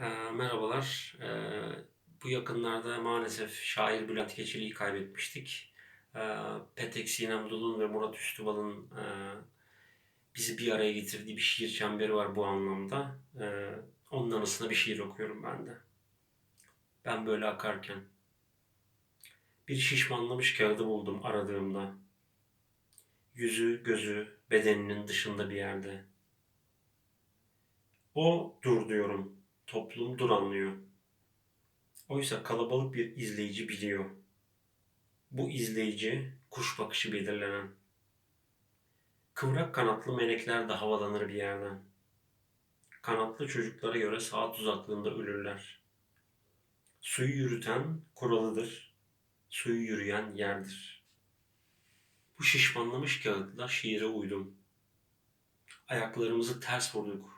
Eee, merhabalar. Eee, bu yakınlarda maalesef şair Bülent Keçeli'yi kaybetmiştik. Eee, Petek Sinem Dul'un ve Murat Üstüval'ın eee, bizi bir araya getirdiği bir şiir çemberi var bu anlamda. Eee, onun anısına bir şiir okuyorum ben de. Ben böyle akarken. Bir şişmanlamış kağıdı buldum aradığımda. Yüzü, gözü, bedeninin dışında bir yerde. O dur diyorum. Toplum dur anlıyor. Oysa kalabalık bir izleyici biliyor. Bu izleyici kuş bakışı belirlenen. Kıvrak kanatlı melekler de havalanır bir yerden. Kanatlı çocuklara göre saat uzaklığında ölürler. Suyu yürüten kuralıdır. Suyu yürüyen yerdir. Bu şişmanlamış kağıtla şiire uydum. Ayaklarımızı ters vurduk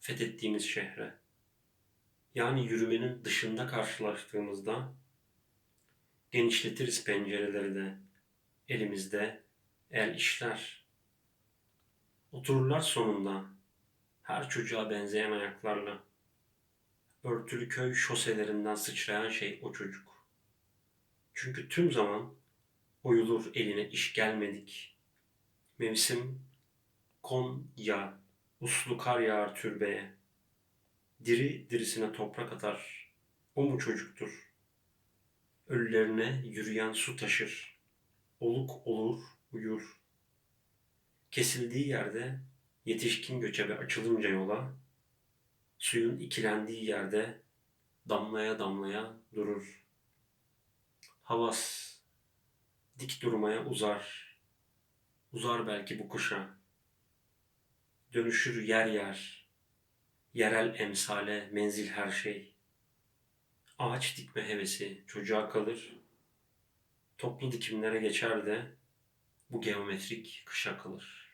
fethettiğimiz şehre. Yani yürümenin dışında karşılaştığımızda genişletiriz pencereleri de. Elimizde el işler. Otururlar sonunda her çocuğa benzeyen ayaklarla. Örtülü köy şoselerinden sıçrayan şey o çocuk. Çünkü tüm zaman oyulur eline iş gelmedik. Mevsim Konya, uslu kar yağar türbeye. Diri dirisine toprak atar. O mu çocuktur? Ölülerine yürüyen su taşır. Oluk olur, uyur. Kesildiği yerde yetişkin göçebe açılınca yola, suyun ikilendiği yerde damlaya damlaya durur. Havas dik durmaya uzar. Uzar belki bu kuşa. Dönüşür yer yer. Yerel emsale, menzil her şey. Ağaç dikme hevesi çocuğa kalır. Toplu dikimlere geçer de bu geometrik kışa kalır.